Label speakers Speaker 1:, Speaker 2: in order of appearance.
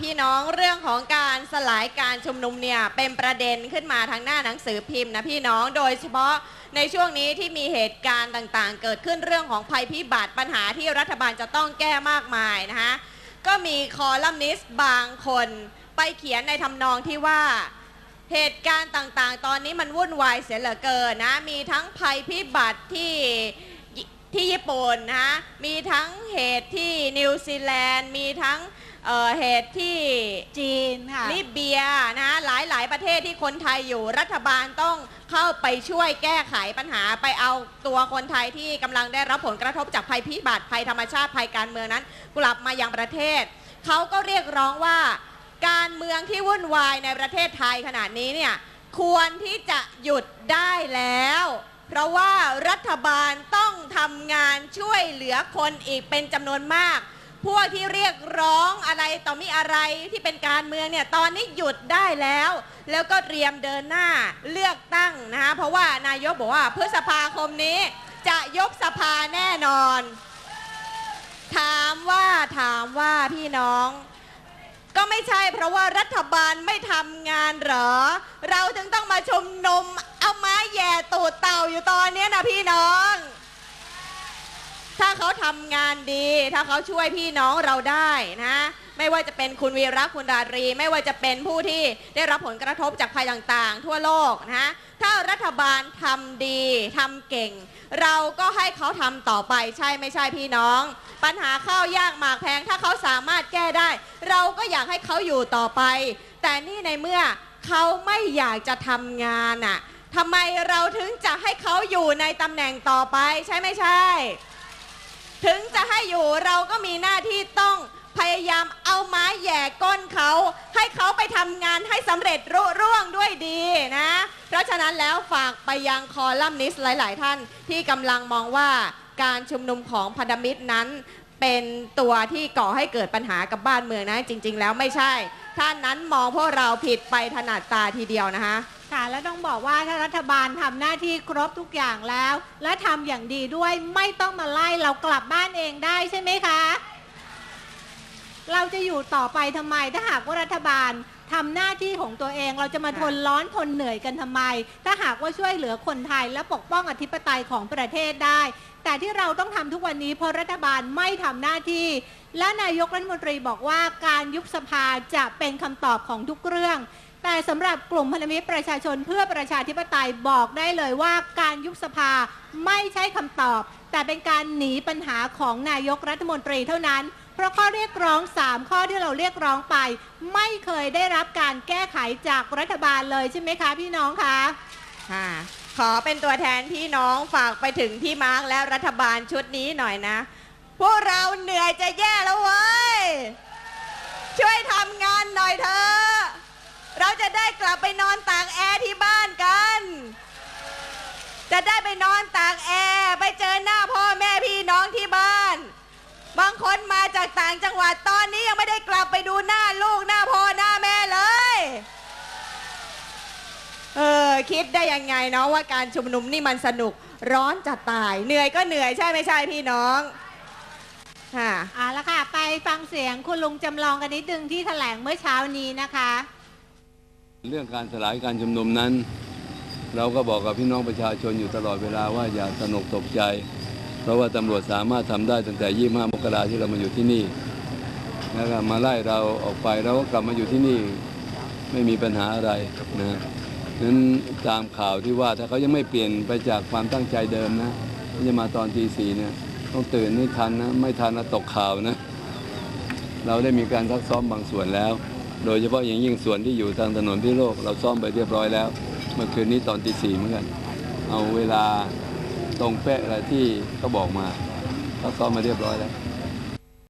Speaker 1: พี่น้องเรื่องของการสลายการชุมนุมเนี่ยเป็นประเด็นขึ้นมาทางหน้าหนังสือพิมพ์นะพี่น้องโดยเฉพาะในช่วงนี้ที่มีเหตุการณ์ต่างๆ เกิดขึ้นเรื่องของภัยพิบัติปัญหาที่รัฐบาลจะต้องแก้มากมายนะคะก็มีคอลัมนิสต์บางคนไปเขียนในทำนองที่ว่าเหตุการณ์ต่างๆ ตอนนี้มันวุ่นวายเสียเหลือเกินนะ มีทั้งภัยพิบัติที่ ที่ญี่ปุ่นนะมีทั้งเหตุที่นิวซีแลนด์ มีทั้งเอ่อเหตุที่
Speaker 2: จีนค่ะ
Speaker 1: ลิเบียนะหลายหลายๆประเทศที่คนไทยอยู่รัฐบาลต้องเข้าไปช่วยแก้ไขปัญหาไปเอาตัวคนไทยที่กำลังได้รับผลกระทบจากภัยพิบัติภัยธรรมชาติภัยการเมืองนั้น กลับมายังประเทศ เขาก็เรียกร้องว่า การเมืองที่วุ่นวายในประเทศไทยขนาดนี้เนี่ยควรที่จะหยุดได้แล้ว เพราะว่ารัฐบาลต้องทำงานช่วยเหลือคนอีกเป็นจำนวนมาก พวกที่เรียกร้องอะไรต่อมีอะไรที่เป็นการเมืองเนี่ยตอนนี้หยุดได้แล้ว แล้วก็เตรียมเดินหน้าเลือกตั้งนะคะเพราะว่านายกบอกว่าพฤษภาคมนี้จะยกสภาแน่นอน ถามว่าถามว่าพี่น้องก็ไม่ใช่เพราะว่ารัฐบาลไม่ทำงานหรอ เราถึงต้องมาชมนม แย่ตูดเต่าอยู่ตอนเนี้ยนะพี่น้อง ถ้าเขาทำงานดี ถ้าเขาช่วยพี่น้องเราได้นะ ไม่ว่าจะเป็นคุณวีระคุณดารี ไม่ว่าจะเป็นผู้ที่ได้รับผลกระทบจากภัยต่างๆ ทั่วโลกนะถ้ารัฐบาลทำดีทำเก่ง เราก็ให้เขาทำต่อไปใช่ไม่ใช่พี่น้อง ปัญหาข้าวยากหมากแพงถ้าเขาสามารถแก้ได้ เราก็อยากให้เขาอยู่ต่อไป แต่นี่ในเมื่อเขาไม่อยากจะทำงานอะ ทำไมเราถึงจะให้เขาอยู่ในตำแหน่งต่อไปใช่ไม่ใช่ ถึงจะให้อยู่เราก็มีหน้าที่ต้องพยายามเอาไม้แหย่ก้นเขา ให้เขาไปทำงานให้สำเร็จรุ่ร่วงด้วยดีนะ เพราะฉะนั้นแล้วฝากไปยังคอลัมนิสต์หลาย ๆ ท่านที่กำลังมองว่าการชุมนุมของพันธมิตรนั้น เป็นตัวที่ก่อให้เกิดปัญหากับบ้านเมืองนะ จริง ๆ แล้วไม่ใช่ ท่านนั้นมองพวกเราผิดไปถนัดตาทีเดียวนะคะ
Speaker 2: ค่ะแล้วต้องบอกว่าถ้ารัฐบาลทำหน้าที่ครบทุกอย่างแล้ว และทำอย่างดีด้วยไม่ต้องมาไล่เรากลับบ้านเองได้ใช่ไหมคะ เราจะอยู่ต่อไปทำไมถ้าหากว่ารัฐบาลทำหน้าที่ของตัวเองเราจะมาทนร้อนทนเหนื่อยกันทำไม ถ้าหากว่าช่วยเหลือคนไทยและปกป้องอธิปไตยของประเทศได้ แต่ที่เราต้องทำทุกวันนี้เพราะรัฐบาลไม่ทำหน้าที่ และนายกรัฐมนตรีบอกว่าการยุบสภาจะเป็นคำตอบของทุกเรื่อง แต่สำหรับกลุ่มพันธมิตรประชาชนเพื่อประชาธิปไตยบอกได้เลยว่าการยุบสภาไม่ใช่คำตอบ แต่เป็นการหนีปัญหาของนายกรัฐมนตรีเท่านั้น เพราะข้อเรียกร้อง 3 ข้อที่เราเรียกร้องไป ไม่เคยได้รับการแก้ไขจากรัฐบาลเลยใช่ไหมคะพี่น้องคะ
Speaker 1: ค่ะขอเป็นตัวแทนพี่น้องฝากไปถึงพี่มาร์กและรัฐบาลชุดนี้หน่อยนะ พวกเราเหนื่อยจะแย่แล้วเว้ย ช่วยทำงานหน่อยเถอะ จะได้กลับไปนอนตากแอร์ที่บ้านกัน จะได้ไปนอนตากแอร์ไปเจอหน้าพ่อแม่พี่น้องที่บ้าน บางคนมาจากต่างจังหวัดตอนนี้ยังไม่ได้กลับไปดูหน้าลูกหน้าพ่อหน้าแม่เลย เออคิดได้ยังไงเนาะว่าการชุมนุมนี่มันสนุกร้อนจะตาย เหนื่อยก็เหนื่อยใช่ไม่ใช่พี่น้องค่ะ
Speaker 2: เอาละค่ะ ไปฟังเสียงคุณลุงจำลองกันนิดนึงที่แถลงเมื่อเช้านี้นะคะ
Speaker 3: เรื่องการสลายการชุมนุมนั้น เราก็บอกกับพี่น้องประชาชนอยู่ตลอดเวลาว่าอย่าสนกตกใจ เพราะว่าตำรวจสามารถทำได้ตั้งแต่ 25 มกราที่เรามาอยู่ที่นี่แล้วก็มาไล่เราออกไปเราก็กลับมาอยู่ที่นี่ไม่มีปัญหาอะไรนะนั้นตามข่าวที่ว่าถ้าเขายังไม่เปลี่ยนไปจากความตั้งใจเดิมนะที่จะมาตอนตีสี่เนี่ยต้องตื่นให้ทันนะไม่ทันนะตกข่าวนะ เราได้มีการซักซ้อมบางส่วนแล้ว โดยเฉพาะอย่างยิ่งส่วนที่อยู่ทางถนนพิโลก เราซ่อมไปเรียบร้อยแล้ว เมื่อคืนนี้ตอนตีสี่เหมือนกัน เอาเวลาตรงเป๊ะอะไรที่เขาบอกมาเขาซ่อมมาเรียบร้อยแล้ว